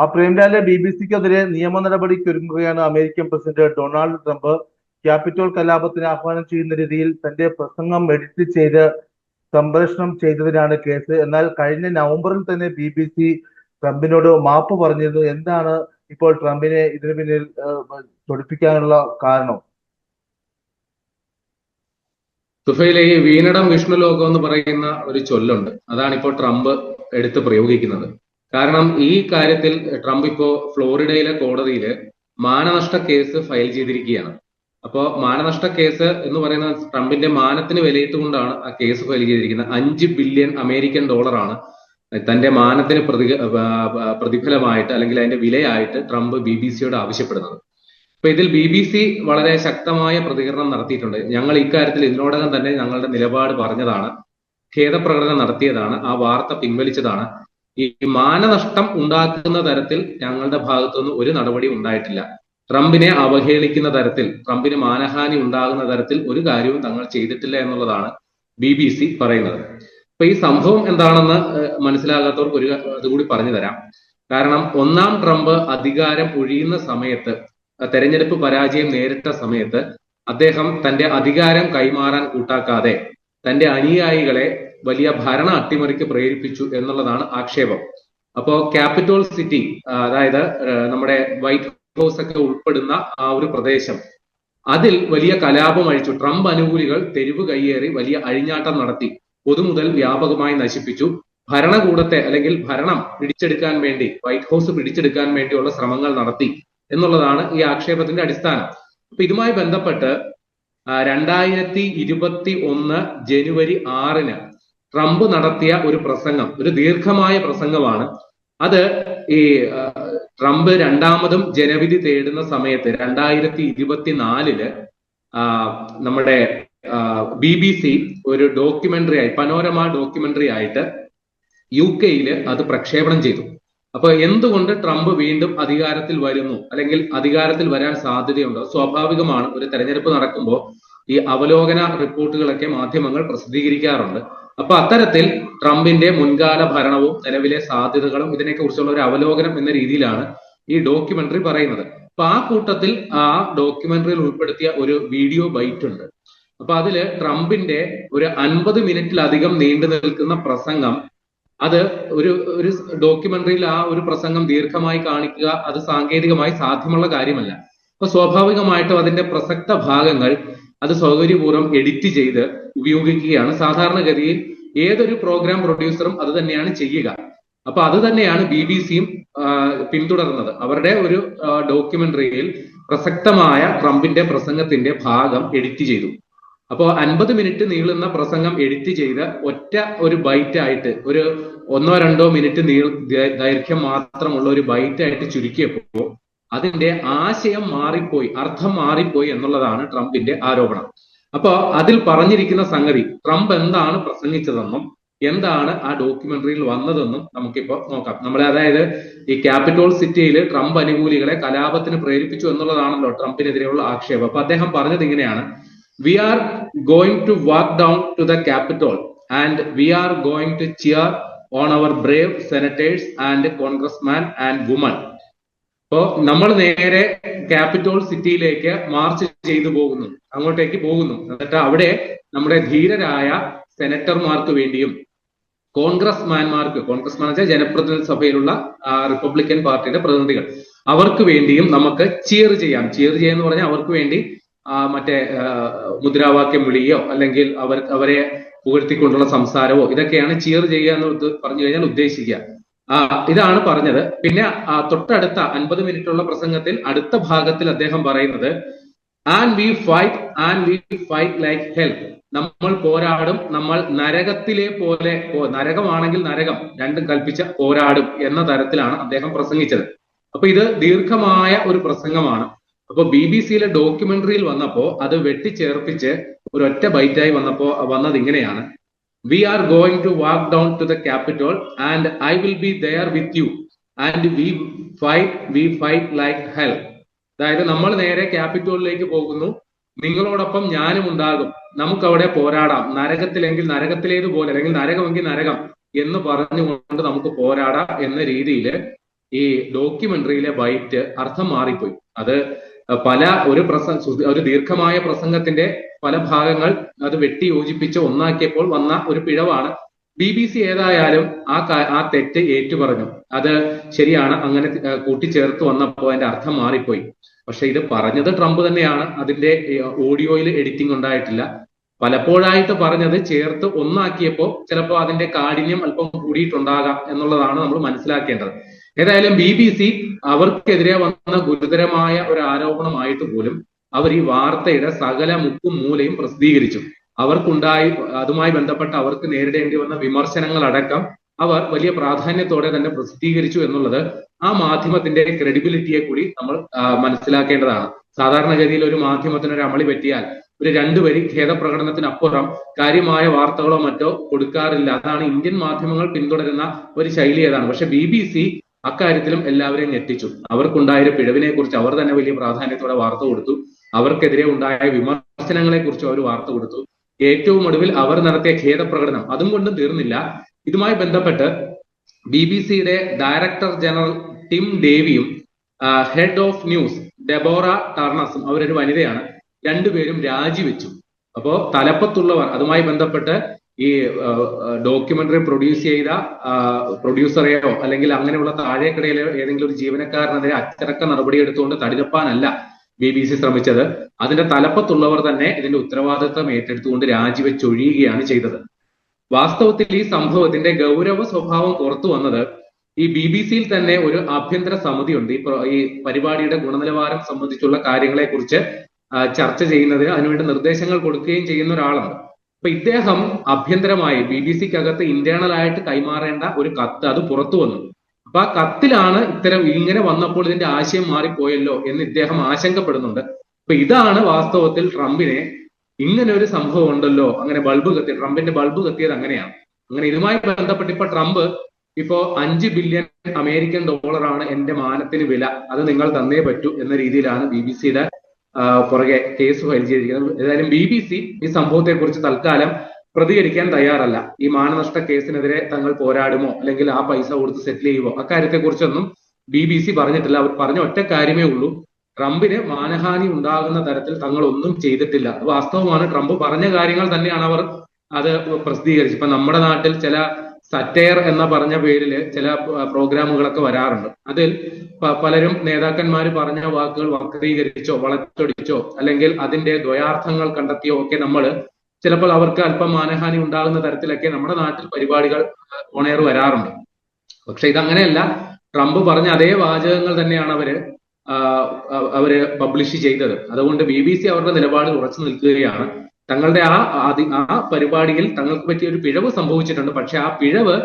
ആ പ്രേംലാലെ B B സിക്കെതിരെ നിയമ നടപടിക്ക് ഒരുങ്ങുകയാണ് American president Donald Trump. Capitol കലാപത്തിന് ആഹ്വാനം ചെയ്യുന്ന രീതിയിൽ തന്റെ പ്രസംഗം എഡിറ്റ് ചെയ്ത് സംപ്രേഷണം ചെയ്തതിനാണ് കേസ്. എന്നാൽ കഴിഞ്ഞ നവംബറിൽ തന്നെ ബി ബി സി ട്രംപിനോട് മാപ്പ് പറഞ്ഞിരുന്നു. എന്താണ് ഇപ്പോൾ ട്രംപിനെ ഇതിനു പിന്നിൽ തൊടിപ്പിക്കാനുള്ള കാരണം? തുഫയിലെ ഈ വീണടം വിഷ്ണുലോകം എന്ന് പറയുന്ന ഒരു ചൊല്ലുണ്ട്. അതാണ് ഇപ്പോൾ ട്രംപ് എടുത്ത് പ്രയോഗിക്കുന്നത്. കാരണം ഈ കാര്യത്തിൽ ട്രംപ് ഇപ്പോ ഫ്ലോറിഡയിലെ കോടതിയിൽ മാനനഷ്ട കേസ് ഫയൽ ചെയ്തിരിക്കുകയാണ്. അപ്പോ മാനനഷ്ട കേസ് എന്ന് പറയുന്ന ട്രംപിന്റെ മാനത്തിന് വിലയിട്ടുകൊണ്ടാണ് ആ കേസ് ഫയൽ ചെയ്തിരിക്കുന്നത്. അഞ്ച് ബില്യൺ അമേരിക്കൻ ഡോളറാണ് തന്റെ മാനത്തിന് പ്രതി പ്രതിഫലമായിട്ട് അല്ലെങ്കിൽ അതിന്റെ വിലയായിട്ട് ട്രംപ് ബി ബി സിയോട് ആവശ്യപ്പെടുന്നത്. അപ്പൊ ഇതിൽ ബി ബി സി വളരെ ശക്തമായ പ്രതികരണം നടത്തിയിട്ടുണ്ട്. ഞങ്ങൾ ഇക്കാര്യത്തിൽ ഇതിനോടകം തന്നെ ഞങ്ങളുടെ നിലപാട് പറഞ്ഞതാണ്. ഖേദപ്രകടനം നടത്തിയതാണ്. ആ വാർത്ത പിൻവലിച്ചതാണ്. ഈ മാനനഷ്ടം ഉണ്ടാക്കുന്ന തരത്തിൽ ഞങ്ങളുടെ ഭാഗത്തുനിന്ന് ഒരു നടപടി ഉണ്ടായിട്ടില്ല. ട്രംപിനെ അവഹേളിക്കുന്ന തരത്തിൽ ട്രംപിന് മാനഹാനി ഉണ്ടാകുന്ന തരത്തിൽ ഒരു കാര്യവും തങ്ങൾ ചെയ്തിട്ടില്ല എന്നുള്ളതാണ് ബി ബി സി പറയുന്നത്. അപ്പൊ ഈ സംഭവം എന്താണെന്ന് മനസ്സിലാകാത്തവർക്ക് ഒരു അതുകൂടി പറഞ്ഞു തരാം. കാരണം ഒന്നാം ട്രംപ് അധികാരം ഒഴിയുന്ന സമയത്ത് തെരഞ്ഞെടുപ്പ് പരാജയം നേരിട്ട സമയത്ത് അദ്ദേഹം തന്റെ അധികാരം കൈമാറാൻ കൂട്ടാക്കാതെ തന്റെ അനുയായികളെ വലിയ ഭരണ അട്ടിമറിക്ക് പ്രേരിപ്പിച്ചു എന്നുള്ളതാണ് ആക്ഷേപം. അപ്പോ ക്യാപിറ്റോൾ സിറ്റി അതായത് നമ്മുടെ വൈറ്റ് ഹൗസ് ഒക്കെ ഉൾപ്പെടുന്ന ആ ഒരു പ്രദേശം അതിൽ വലിയ കലാപം അഴിച്ചു. ട്രംപ് അനുകൂലികൾ തെരുവ് കയ്യേറി വലിയ അഴിഞ്ഞാട്ടം നടത്തി പൊതുമുതൽ വ്യാപകമായി നശിപ്പിച്ചു. ഭരണകൂടത്തെ അല്ലെങ്കിൽ ഭരണം പിടിച്ചെടുക്കാൻ വേണ്ടി വൈറ്റ് ഹൗസ് പിടിച്ചെടുക്കാൻ വേണ്ടിയുള്ള ശ്രമങ്ങൾ നടത്തി എന്നുള്ളതാണ് ഈ ആക്ഷേപത്തിന്റെ അടിസ്ഥാനം. അപ്പൊ ഇതുമായി ബന്ധപ്പെട്ട് രണ്ടായിരത്തി ഇരുപത്തി ഒന്ന് ജനുവരി ആറിന് ട്രംപ് നടത്തിയ ഒരു പ്രസംഗം ഒരു ദീർഘമായ പ്രസംഗമാണ്. അത് ഈ ട്രംപ് രണ്ടാമതും ജനവിധി തേടുന്ന സമയത്ത് രണ്ടായിരത്തി ഇരുപത്തിനാലിൽ നമ്മുടെ ബി ബി സി ഒരു ഡോക്യുമെന്ററി ആയി പനോരമ ഡോക്യുമെന്ററി ആയിട്ട് യു കെയിൽ അത് പ്രക്ഷേപണം ചെയ്തു. അപ്പൊ എന്തുകൊണ്ട് ട്രംപ് വീണ്ടും അധികാരത്തിൽ വരുന്നു? അല്ലെങ്കിൽ അധികാരത്തിൽ വരാൻ സാധ്യതയുണ്ടോ? സ്വാഭാവികമാണ് ഒരു തെരഞ്ഞെടുപ്പ് നടക്കുമ്പോൾ ഈ അവലോകന റിപ്പോർട്ടുകളൊക്കെ മാധ്യമങ്ങൾ പ്രസിദ്ധീകരിക്കാറുണ്ട്. അപ്പൊ അത്തരത്തിൽ ട്രംപിന്റെ മുൻകാല ഭരണവും നിലവിലെ സാധ്യതകളും ഇതിനെക്കുറിച്ചുള്ള കുറിച്ചുള്ള ഒരു അവലോകനം എന്ന രീതിയിലാണ് ഈ ഡോക്യുമെന്ററി പറയുന്നത്. അപ്പൊ ആ കൂട്ടത്തിൽ ആ ഡോക്യുമെന്ററിയിൽ ഉൾപ്പെടുത്തിയ ഒരു വീഡിയോ ബൈറ്റ് ഉണ്ട് അപ്പൊ അതിൽ ട്രംപിന്റെ ഒരു അൻപത് മിനിറ്റിലധികം നീണ്ടു നിൽക്കുന്ന പ്രസംഗം അത് ഒരു ഒരു ഡോക്യുമെന്ററിയിൽ ആ ഒരു പ്രസംഗം ദീർഘമായി കാണിക്കുക അത് സാങ്കേതികമായി സാധ്യമുള്ള കാര്യമല്ല. അപ്പൊ സ്വാഭാവികമായിട്ടും അതിന്റെ പ്രസക്ത ഭാഗങ്ങൾ അത് സൗകര്യപൂർവം എഡിറ്റ് ചെയ്ത് ഉപയോഗിക്കുകയാണ്. സാധാരണഗതിയിൽ ഏതൊരു പ്രോഗ്രാം പ്രൊഡ്യൂസറും അത് തന്നെയാണ് ചെയ്യുക. അപ്പൊ അത് തന്നെയാണ് ബി ബി സിയും പിന്തുടർന്നത്. അവരുടെ ഒരു ഡോക്യുമെന്ററിയിൽ പ്രസക്തമായ ട്രംപിന്റെ പ്രസംഗത്തിന്റെ ഭാഗം എഡിറ്റ് ചെയ്തു. അപ്പോൾ അൻപത് മിനിറ്റ് നീളുന്ന പ്രസംഗം എഡിറ്റ് ചെയ്ത് ഒറ്റ ഒരു ബൈറ്റ് ആയിട്ട് ഒരു ഒന്നോ രണ്ടോ മിനിറ്റ് നീൾ ദൈർഘ്യം മാത്രമുള്ള ഒരു ബൈറ്റ് ആയിട്ട് ചുരുക്കിയപ്പോൾ അതിന്റെ ആശയം മാറിപ്പോയി അർത്ഥം മാറിപ്പോയി എന്നുള്ളതാണ് ട്രംപിന്റെ ആരോപണം. അപ്പോ അതിൽ പറഞ്ഞിരിക്കുന്ന സംഗതി ട്രംപ് എന്താണ് പ്രസംഗിച്ചതെന്നും എന്താണ് ആ ഡോക്യുമെന്ററിയിൽ വന്നതെന്നും നമുക്കിപ്പോ നോക്കാം. നമ്മൾ അതായത് ഈ ക്യാപിറ്റോൾ സിറ്റിയിൽ ട്രംപ് അനുകൂലികളെ കലാപത്തിന് പ്രേരിപ്പിച്ചു എന്നുള്ളതാണല്ലോ ട്രംപിനെതിരെയുള്ള ആക്ഷേപം. അപ്പൊ അദ്ദേഹം പറഞ്ഞത് ഇങ്ങനെയാണ്. We are going to walk down to the Capitol and we are going to cheer on our brave senators and congressman and woman അപ്പോ നമ്മൾ നേരെ ക്യാപിറ്റോൾ സിറ്റിയിലേക്ക് മാർച്ച് ചെയ്തു പോകുന്നു. അങ്ങോട്ടേക്ക് പോകുന്നു. എന്നിട്ട് അവിടെ നമ്മുടെ ധീരരായ സെനറ്റർമാർക്ക് വേണ്ടിയും കോൺഗ്രസ്മാൻമാർക്ക് കോൺഗ്രസ്മാൻ വെച്ചാൽ ജനപ്രതിനിധി സഭയിലുള്ള റിപ്പബ്ലിക്കൻ പാർട്ടിയുടെ പ്രതിനിധികൾ അവർക്ക് വേണ്ടിയും നമുക്ക് ചിയർ ചെയ്യാം. ചിയർ ചെയ്യാന്ന് പറഞ്ഞാൽ അവർക്ക് വേണ്ടി മറ്റേ മുദ്രാവാക്യം വിളിയോ അല്ലെങ്കിൽ അവർ അവരെ പുകഴ്ത്തിക്കൊണ്ടുള്ള സംസാരമോ ഇതൊക്കെയാണ് ചിയർ ചെയ്യുക എന്ന് പറഞ്ഞു കഴിഞ്ഞാൽ ഉദ്ദേശിക്കുക. ഇതാണ് പറഞ്ഞത്. പിന്നെ തൊട്ടടുത്ത അൻപത് മിനിറ്റുള്ള പ്രസംഗത്തിൽ അടുത്ത ഭാഗത്തിൽ അദ്ദേഹം പറയുന്നത് and we fight and we fight like hell നമ്മൾ പോരാടും നമ്മൾ നരകത്തിലെ പോലെ നരകമാണെങ്കിൽ നരകം രണ്ടും കൽപ്പിച്ച പോരാടും എന്ന തരത്തിലാണ് അദ്ദേഹം പ്രസംഗിച്ചത്. അപ്പൊ ഇത് ദീർഘമായ ഒരു പ്രസംഗമാണ്. അപ്പൊ ബി ബി സിയിലെ ഡോക്യുമെന്ററിയിൽ വന്നപ്പോ അത് വെട്ടിച്ചേർപ്പിച്ച് ഒരു ഒറ്റ ബൈറ്റായി വന്നപ്പോ വന്നത് ഇങ്ങനെയാണ്. We are going to walk down to the Capitol and I will be there with you and we fight we fight like hell അതായത് നമ്മൾ നേരെ ക്യാപിറ്റോളിലേക്ക് പോകുന്നു. നിങ്ങളോടൊപ്പം ഞാനും ഉണ്ടാകും. നമുക്ക് അവിടെ പോരാടാം. നരകത്തിലെങ്കിൽ നരകത്തിലേതുപോലെ അല്ലെങ്കിൽ നരകമെങ്കിൽ നരകം എന്ന് പറഞ്ഞുകൊണ്ട് നമുക്ക് പോരാടാം എന്ന രീതിയിൽ ഈ ഡോക്യുമെന്ററിയിലെ ബൈറ്റ് അർത്ഥം മാറിപ്പോയി. അത് പല ഒരു പ്രസംഗ ഒരു ദീർഘമായ പ്രസംഗത്തിന്റെ പല ഭാഗങ്ങൾ അത് വെട്ടി യോജിപ്പിച്ച് ഒന്നാക്കിയപ്പോൾ വന്ന ഒരു പിഴവാണ്. ബി ബി സി ഏതായാലും ആ ആ തെറ്റ് ഏറ്റുപറഞ്ഞു. അത് ശരിയാണ്. അങ്ങനെ കൂട്ടിച്ചേർത്ത് വന്നപ്പോൾ അതിന്റെ അർത്ഥം മാറിപ്പോയി. പക്ഷെ ഇത് പറഞ്ഞത് ട്രംപ് തന്നെയാണ്. അതിന്റെ ഓഡിയോയിൽ എഡിറ്റിംഗ് ഉണ്ടായിട്ടില്ല. പലപ്പോഴായിട്ട് പറഞ്ഞത് ചേർത്ത് ഒന്നാക്കിയപ്പോൾ ചിലപ്പോൾ അതിന്റെ കാഠിന്യം അല്പം കൂടിയിട്ടുണ്ടാകാം എന്നുള്ളതാണ് നമ്മൾ മനസ്സിലാക്കേണ്ടത്. ഏതായാലും ബി ബി സി അവർക്കെതിരെ വന്ന ഗുരുതരമായ ഒരു ആരോപണമായിട്ട് പോലും അവർ ഈ വാർത്തയുടെ സകല മുക്കും മൂലയും പ്രസിദ്ധീകരിച്ചു. അവർക്കുണ്ടായി അതുമായി ബന്ധപ്പെട്ട് അവർക്ക് നേരിടേണ്ടി വന്ന വിമർശനങ്ങൾ അടക്കം അവർ വലിയ പ്രാധാന്യത്തോടെ തന്നെ പ്രസിദ്ധീകരിച്ചു എന്നുള്ളത് ആ മാധ്യമത്തിന്റെ ക്രെഡിബിലിറ്റിയെ കൂടി നമ്മൾ മനസ്സിലാക്കേണ്ടതാണ്. സാധാരണഗതിയിൽ ഒരു മാധ്യമത്തിന് ഒരു അമളി പറ്റിയാൽ ഒരു രണ്ടു വരി ഖേദപ്രകടനത്തിനപ്പുറം കാര്യമായ വാർത്തകളോ മറ്റോ കൊടുക്കാറില്ല. അതാണ് ഇന്ത്യൻ മാധ്യമങ്ങൾ പിന്തുടരുന്ന ഒരു ശൈലി ഏതാണ്. പക്ഷെ ബി ബി സി അക്കാര്യത്തിലും എല്ലാവരെയും ഞെട്ടിച്ചു. അവർക്കുണ്ടായ പിഴവിനെ കുറിച്ച് അവർ തന്നെ വലിയ പ്രാധാന്യത്തോടെ വാർത്ത കൊടുത്തു. അവർക്കെതിരെ ഉണ്ടായ വിമർശനങ്ങളെ കുറിച്ച് അവർ വാർത്ത കൊടുത്തു. ഏറ്റവും ഒടുവിൽ അവർ നടത്തിയ ഖേദപ്രകടനം അതും കൊണ്ടും തീർന്നില്ല. ഇതുമായി ബന്ധപ്പെട്ട് ബി ബി സിയുടെ ഡയറക്ടർ ജനറൽ ടിം ഡേവിയും ഹെഡ് ഓഫ് ന്യൂസ് ഡെബോറ ടർണസും അവരൊരു വനിതയാണ്. രണ്ടുപേരും രാജിവെച്ചു. അപ്പോ തലപ്പത്തുള്ളവർ അതുമായി ബന്ധപ്പെട്ട് ഈ ഡോക്യുമെന്ററി പ്രൊഡ്യൂസ് ചെയ്ത പ്രൊഡ്യൂസറെയോ അല്ലെങ്കിൽ അങ്ങനെയുള്ള താഴേക്കിടയിലെ ഏതെങ്കിലും ഒരു ജീവനക്കാരനെതിരെ അച്ചടക്ക നടപടി എടുത്തുകൊണ്ട് തടിതപ്പാനല്ല ബി ബി സി ശ്രമിച്ചത്. അതിന്റെ തലപ്പത്തുള്ളവർ തന്നെ ഇതിന്റെ ഉത്തരവാദിത്വം ഏറ്റെടുത്തുകൊണ്ട് രാജിവെച്ചൊഴിയുകയാണ് ചെയ്തത്. വാസ്തവത്തിൽ ഈ സംഭവത്തിന്റെ ഗൗരവ സ്വഭാവം പുറത്തു വന്നത് ഈ ബി ബി സിയിൽ തന്നെ ഒരു ആഭ്യന്തര സമിതിയുണ്ട്. ഈ ഈ പരിപാടിയുടെ ഗുണനിലവാരം സംബന്ധിച്ചുള്ള കാര്യങ്ങളെ കുറിച്ച് ചർച്ച ചെയ്യുന്നതിന് അതിനുവേണ്ടി നിർദ്ദേശങ്ങൾ കൊടുക്കുകയും ചെയ്യുന്ന ഒരാളാണ് അപ്പൊ ഇദ്ദേഹം ആഭ്യന്തരമായി ബി ബി സിക്കകത്ത് ഇന്റേണൽ ആയിട്ട് കൈമാറേണ്ട ഒരു കത്ത് അത് പുറത്തു വന്നു. അപ്പൊ ആ കത്തിലാണ് ഇത്തരം ഇങ്ങനെ വന്നപ്പോൾ ഇതിന്റെ ആശയം മാറിപ്പോയല്ലോ എന്ന് ഇദ്ദേഹം ആശങ്കപ്പെടുന്നുണ്ട്. അപ്പൊ ഇതാണ് വാസ്തവത്തിൽ ട്രംപിനെ ഇങ്ങനെ ഒരു സംഭവം ഉണ്ടല്ലോ അങ്ങനെ ബൾബ് കത്തി ട്രംപിന്റെ ബൾബ് കത്തിയത് അങ്ങനെയാണ്. അങ്ങനെ ഇതുമായി ബന്ധപ്പെട്ട് ഇപ്പൊ ട്രംപ് ഇപ്പോ അഞ്ച് ബില്യൺ അമേരിക്കൻ ഡോളറാണ് എന്റെ മാനത്തിന് വില. അത് നിങ്ങൾ തന്നേ പറ്റൂ എന്ന രീതിയിലാണ് ബി ബി സിയുടെ പുറകെ കേസ് ഫയൽ ചെയ്തിരിക്കുന്നത്. ഏതായാലും ബി ബി സി ഈ സംഭവത്തെ കുറിച്ച് തൽക്കാലം പ്രതികരിക്കാൻ തയ്യാറല്ല. ഈ മാനനഷ്ട കേസിനെതിരെ തങ്ങൾ പോരാടുമോ? അല്ലെങ്കിൽ ആ പൈസ കൊടുത്ത് സെറ്റിൽ ചെയ്യുമോ അക്കാര്യത്തെ കുറിച്ചൊന്നും ബി ബി സി പറഞ്ഞിട്ടില്ല. അവർ പറഞ്ഞ ഒറ്റ കാര്യമേ ഉള്ളൂ. ട്രംപിന് മാനഹാനി ഉണ്ടാകുന്ന തരത്തിൽ തങ്ങൾ ഒന്നും ചെയ്തിട്ടില്ല വാസ്തവമാണ്. ട്രംപ് പറഞ്ഞ കാര്യങ്ങൾ തന്നെയാണ് അവർ അത് പ്രസിദ്ധീകരിച്ചത്. ഇപ്പൊ നമ്മുടെ നാട്ടിൽ ചില സറ്റയർ എന്ന പറഞ്ഞ പേരിൽ ചില പ്രോഗ്രാമുകളൊക്കെ വരാറുണ്ട്. അതിൽ പലരും നേതാക്കന്മാർ പറഞ്ഞ വാക്കുകൾ വക്രീകരിച്ചോ വളച്ചൊടിച്ചോ അല്ലെങ്കിൽ അതിന്റെ ദ്വയാർത്ഥങ്ങൾ കണ്ടെത്തിയോ ഒക്കെ നമ്മൾ ചിലപ്പോൾ അവർക്ക് അല്പം മാനഹാനി ഉണ്ടാകുന്ന തരത്തിലൊക്കെ നമ്മുടെ നാട്ടിൽ പരിപാടികൾ ഓണയർ വരാറുണ്ട്. പക്ഷെ ഇതങ്ങനെയല്ല. ട്രംപ് പറഞ്ഞ അതേ വാചകങ്ങൾ തന്നെയാണ് അവർ അവർ പബ്ലിഷ് ചെയ്തത്. അതുകൊണ്ട് ബി ബി സി അവരുടെ നിലപാട് ഉറച്ചു നിൽക്കുകയാണ്. തങ്ങളുടെ ആ ആ പരിപാടിയിൽ തങ്ങൾക്ക് പറ്റിയ ഒരു പിഴവ് സംഭവിച്ചിട്ടുണ്ട്. പക്ഷെ ആ പിഴവ്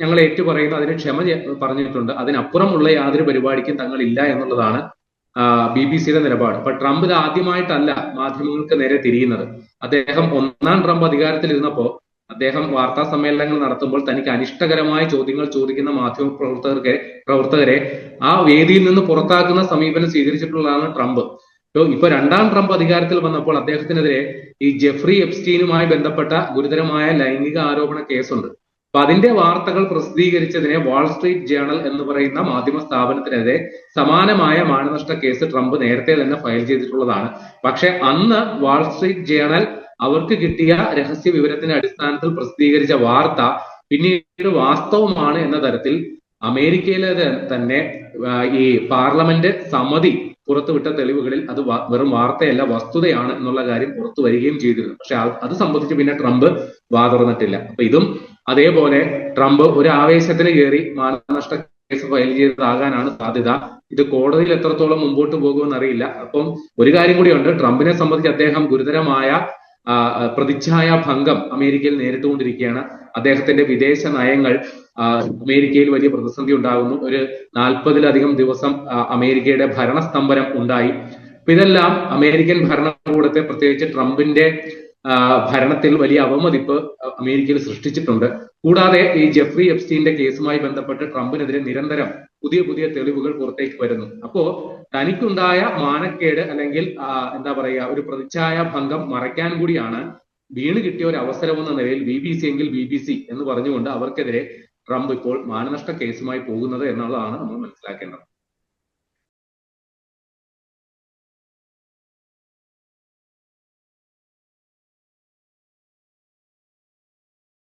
ഞങ്ങൾ ഏറ്റുപറയുന്നു അതിന് ക്ഷമ പറഞ്ഞിട്ടുണ്ട്. അതിനപ്പുറമുള്ള യാതൊരു പരിപാടിക്കും ഇല്ല എന്നുള്ളതാണ് ബി ബി സിയുടെ നിലപാട്. അപ്പൊ ട്രംപ് ഇത് ആദ്യമായിട്ടല്ല മാധ്യമങ്ങൾക്ക് നേരെ തിരിയുന്നത്. അദ്ദേഹം ഒന്നാം ട്രംപ് അധികാരത്തിലിരുന്നപ്പോ അദ്ദേഹം വാർത്താ സമ്മേളനങ്ങൾ നടത്തുമ്പോൾ തനിക്ക് അനിഷ്ടകരമായ ചോദ്യങ്ങൾ ചോദിക്കുന്ന മാധ്യമ പ്രവർത്തകർക്ക് പ്രവർത്തകരെ ആ വേദിയിൽ നിന്ന് പുറത്താക്കുന്ന സമീപനം സ്വീകരിച്ചിട്ടുള്ളതാണ് ട്രംപ്. ഇപ്പൊ രണ്ടാം ട്രംപ് അധികാരത്തിൽ വന്നപ്പോൾ അദ്ദേഹത്തിനെതിരെ ഈ ജെഫ്രി എപ്സ്റ്റീനുമായി ബന്ധപ്പെട്ട ഗുരുതരമായ ലൈംഗിക ആരോപണ കേസുണ്ട്. അപ്പൊ അതിന്റെ വാർത്തകൾ പ്രസിദ്ധീകരിച്ചതിനെ വാൾസ്ട്രീറ്റ് ജേണൽ എന്ന് പറയുന്ന മാധ്യമ സ്ഥാപനത്തിനെതിരെ സമാനമായ മാനനഷ്ട കേസ് ട്രംപ് നേരത്തെ തന്നെ ഫയൽ ചെയ്തിട്ടുള്ളതാണ്. പക്ഷെ അന്ന് വാൾസ്ട്രീറ്റ് ജേണൽ അവർക്ക് കിട്ടിയ രഹസ്യ വിവരത്തിന്റെ അടിസ്ഥാനത്തിൽ പ്രസിദ്ധീകരിച്ച വാർത്ത പിന്നീട് വാസ്തവമാണ് എന്ന തരത്തിൽ അമേരിക്കയിലെ തന്നെ ഈ പാർലമെന്റ് സമിതി പുറത്തുവിട്ട തെളിവുകളിൽ അത് വെറും വാർത്തയല്ല വസ്തുതയാണ് എന്നുള്ള കാര്യം പുറത്തു വരികയും ചെയ്തിരുന്നു. പക്ഷെ അത് സംബന്ധിച്ച് പിന്നെ ട്രംപ് വാ തുറന്നിട്ടില്ല അപ്പൊ ഇതും അതേപോലെ ട്രംപ് ഒരു ആവേശത്തിന് കയറി മാനനഷ്ട കേസ് ഫയൽ ചെയ്തതാകാനാണ് സാധ്യത. ഇത് കോടതിയിൽ എത്രത്തോളം മുമ്പോട്ട് പോകുമെന്ന് അറിയില്ല അപ്പം ഒരു കാര്യം കൂടിയുണ്ട്. ട്രംപിനെ സംബന്ധിച്ച് അദ്ദേഹം ഗുരുതരമായ പ്രതിച്ഛായ ഭംഗം അമേരിക്കയിൽ നേരിട്ടുകൊണ്ടിരിക്കുകയാണ്. അദ്ദേഹത്തിന്റെ വിദേശ നയങ്ങൾ അമേരിക്കയിൽ വലിയ പ്രതിസന്ധി ഉണ്ടാകുന്നു. ഒരു നാൽപ്പതിലധികം ദിവസം അമേരിക്കയുടെ ഭരണസ്തംഭനം ഉണ്ടായി. ഇതെല്ലാം അമേരിക്കൻ ഭരണകൂടത്തെ പ്രത്യേകിച്ച് ട്രംപിന്റെ ഭരണത്തിൽ വലിയ അവമതിപ്പ് അമേരിക്കയിൽ സൃഷ്ടിച്ചിട്ടുണ്ട്. കൂടാതെ ഈ ജെഫ്രി എഫ്സ്റ്റീന്റെ കേസുമായി ബന്ധപ്പെട്ട് ട്രംപിനെതിരെ നിരന്തരം പുതിയ പുതിയ തെളിവുകൾ പുറത്തേക്ക് വരുന്നു. അപ്പോ തനിക്കുണ്ടായ മാനക്കേട് അല്ലെങ്കിൽ എന്താ പറയുക ഒരു പ്രതിച്ഛായ ഭംഗം മറയ്ക്കാൻ കൂടിയാണ് വീണ് കിട്ടിയ ഒരു അവസരം എന്ന നിലയിൽ ബി ബി സി എങ്കിൽ ബി ബി സി എന്ന് പറഞ്ഞുകൊണ്ട് അവർക്കെതിരെ ട്രംപ് ഇപ്പോൾ മാനനഷ്ട കേസുമായി പോകുന്നത് എന്നുള്ളതാണ് നമ്മൾ മനസ്സിലാക്കേണ്ടത്.